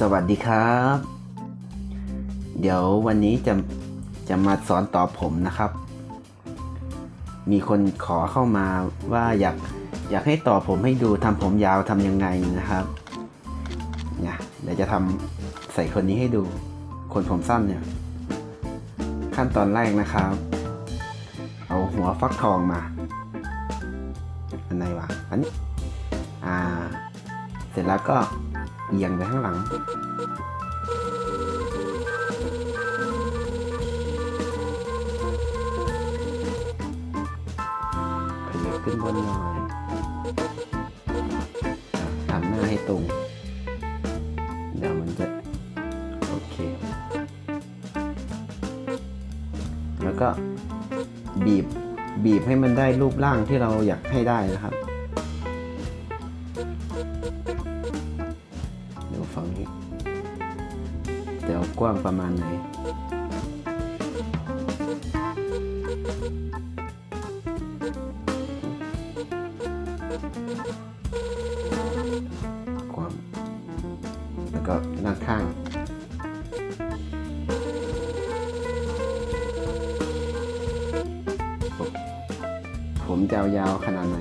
สวัสดีครับ เดี๋ยววันนี้จะจะมาสอนต่อผมนะครับ มีคนขอเข้ามาว่าอยากอยากให้ต่อผมให้ดูทำผมยาวทำยังไงนะครับเนี่ยเดี๋ยวจะทำใส่คนนี้ให้ดู คนผมสั้นเนี่ย ขั้นตอนแรกนะครับ เอาหัวฟักทองมา อันไหนวะอันนี้ อ่า เสร็จแล้วก็ เอียงไปข้างหลัง ขยับขึ้นบนหน่อยทำหน้าให้ตรง เดี๋ยวมันจะ โอเค แล้วก็บีบบีบให้มันได้รูปร่างที่เราอยากให้ได้นะครับ ดี๋ยวฝั่งนี้เดี๋ยวกว้างประมาณไหนกว้างแล้วก็ด้านข้างผมจะยาวขนาดไหน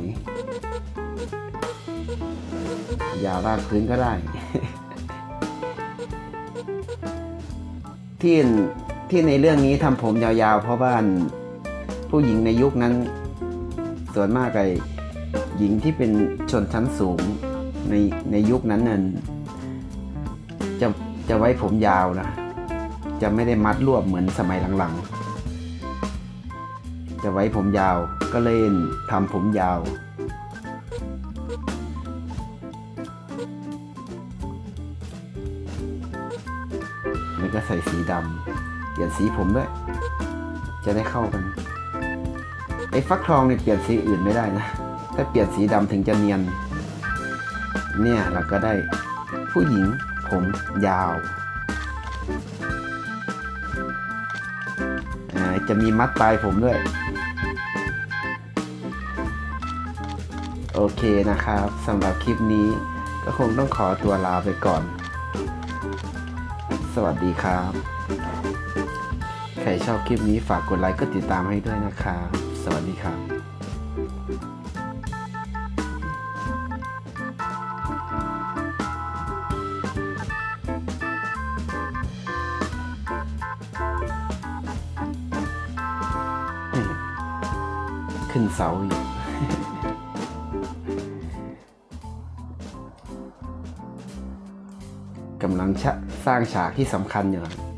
ยาวลากพื้นก็ได้ ที่ที่ในเรื่องนี้ทำผมยาวๆ เพราะว่าผู้หญิงในยุคนั้น ส่วนมากไอ้หญิงที่เป็นชนชั้นสูงในในยุคนั้นนั่นจะจะไว้ผมยาวนะ จะไม่ได้มัดรวบเหมือนสมัยหลังๆ จะไว้ผมยาวก็เลยทำผมยาว ก็ใส่สีดำเปลี่ยนสีผมด้วย จะได้เข้ากัน ไอ้ฟักทองเนี่ยเปลี่ยนสีอื่นไม่ได้นะ ถ้าเปลี่ยนสีดำถึงจะเนียน เนี่ยเราก็ได้ผู้หญิงผมยาวอ่าจะมีมัดปลายผมด้วย โอเคนะครับสำหรับคลิปนี้ก็คงต้องขอตัวลาไปก่อน สวัสดีครับ ใครชอบคลิปนี้ฝากกดไลค์กดติดตามให้ด้วยนะครับ สวัสดีครับขึ้นเสาอยู่ กำลังชะสร้างฉากที่สำคัญอยู่ครับ